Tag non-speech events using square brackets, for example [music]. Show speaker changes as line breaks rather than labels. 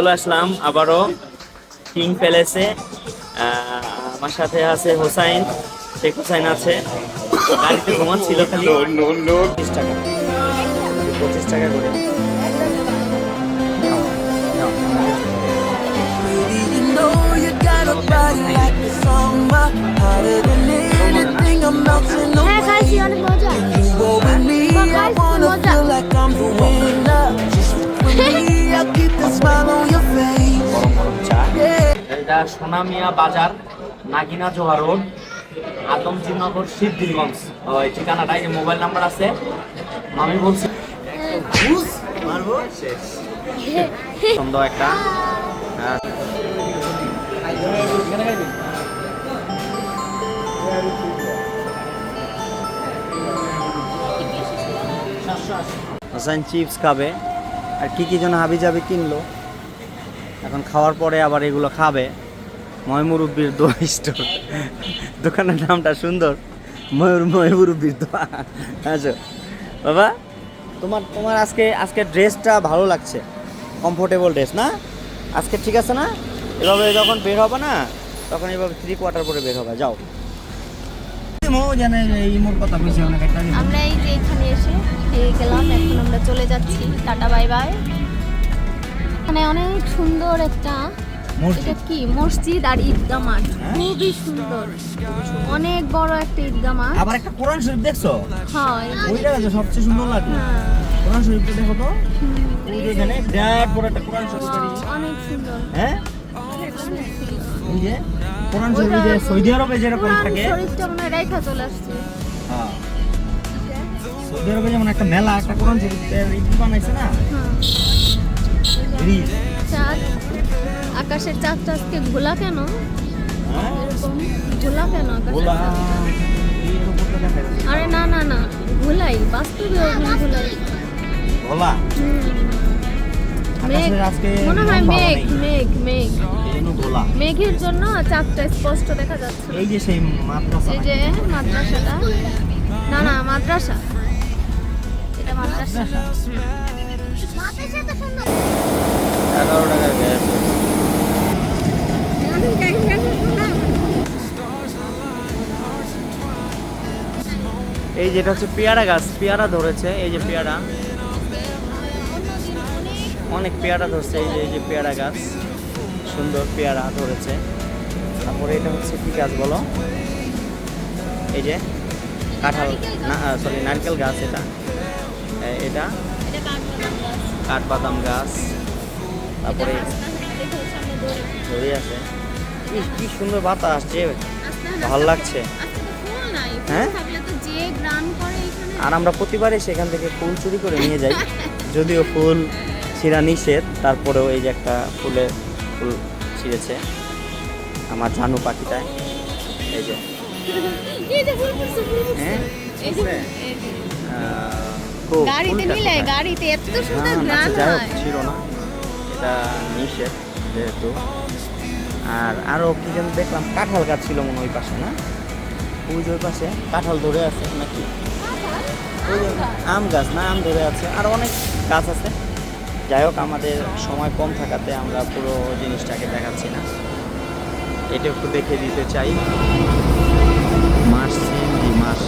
চলে আসলাম আবারও কিং প্যালেসে। আমার সাথে আছে হোসাইন। শেখ হোসাইন আছে। গাড়িতে ঘুমাচ্ছিল খালি। পঁচিশ টাকা। পঁচিশ টাকা করে।
Know you got a body like the summer,
Sonamia Bazar, Nagina Zoha road Adamjinagar Siddhirganj. ওই ঠিকানাটা, এই মোবাইল নাম্বার আছে, আমি বলছি একটা। হাসান চিপস খাবে। আর কি কি যেন হাবি জাবি কিনলো। এখন খাওয়ার পরে আবার এগুলো খাবে। ময়মুরব্বির দোয়া স্টোর। দোকানের নামটা সুন্দর। ময়ূর ময়মুরব্বির দোয়া। আচ্ছা বাবা তোমার তোমার আজকে আজকে ড্রেসটা ভালো লাগছে। কমফোর্টেবল ড্রেস না? আজকে ঠিক আছে না? এভাবে যখন বের হবে না তখন এভাবে থ্রি কোয়ার্টার পরে বের হবে। যাও।
আমরা এই যে এখানে এসে গেলাম এখন আমরা চলে যাচ্ছি। Tata bye bye. মানে অনেক সুন্দর একটা এটা কি? মসজিদ আর ঈদগাহ মাঠ। খুবই সুন্দর। অনেক বড় একটা ঈদগাহ মাঠ।
আবার একটা কোরআন শরীফ দেখছ?
হ্যাঁ
ওইটা সবচেয়ে সুন্দর লাগে
হ্যাঁ,
কোরআন শরীফটা দেখো তো। ওই যে এখানে বিরাট বড় একটা কোরআন শরীফ
অনেক সুন্দর।
হ্যাঁ? এই যে কোরআন শরীফ যে সৌদি আরবে যেরকম থাকে।
শরীফটা মনে হয় রেখা চলে আসছে।
হ্যাঁ। সৌদি আরবে যেমন একটা মেলা একটা কোরআন শরীফের বানাইছে না?
হ্যাঁ। আকাশের চাঁদটা আজকে ঘোলা কেন? ঘোলা কেন। আরে না না না ঘোলাই। বাস্তবে ঘোলাই মনে হয় মেঘ মেঘ মেঘ। মেঘের জন্য চাঁদটা স্পষ্ট দেখা যাচ্ছে।
এই যে সেই মাদ্রাসা।
এই যে মাদ্রাসাটা। না না মাদ্রাসা। এটা মাদ্রাসা। মাদ্রাসাটা সুন্দর।
এগারো টাকার গ্যাস। এই যেটা হচ্ছে পেয়ারা গাছ পেয়ারা ধরেছে এই যে পেয়ারা। অনেক পেয়ারা ধরছে এই যে এই যে পেয়ারা গাছ। সুন্দর পেয়ারা ধরেছে। তারপরে এটা হচ্ছে কি গাছ বলো? এই যে কাঁঠাল না সরি নারকেল গাছ এটা। এটা? কাঠবাদাম গাছ। তারপরে আছে। কি সুন্দর বাতাস যে ভালো লাগছে। হ্যাঁ? আর আমরা প্রতিবারই সেখান থেকে ফুল চুরি করে নিয়ে যাই। [laughs] যদিও ফুল ছিঁড়া নিষেধ তারপরেও এই যে একটা ফুলে ফুল ছিঁড়েছে আমার ঝানু পাখিটায়। এই যে। হ্যাঁ?
গাড়িতে নিলে গাড়িতে এত সুন্দর গান
আচ্ছা,
হয়।
ছিল না। এটা নিষেধ যেহেতু। আর আরও কী যেন দেখলাম, কাঁঠাল গাছ ছিল মনে ওই পাশে, না? ওই যে ওই পাশে, কাঁঠাল ধরে আছে নাকি? আম গাছ, না? আম ধরে আছে। আর অনেক গাছ আছে। যাই হোক, আমাদের সময় কম থাকাতে আমরা পুরো জিনিসটাকে দেখাচ্ছি না। এটা একটু দেখে দিতে চাই। মাস সিম মাস।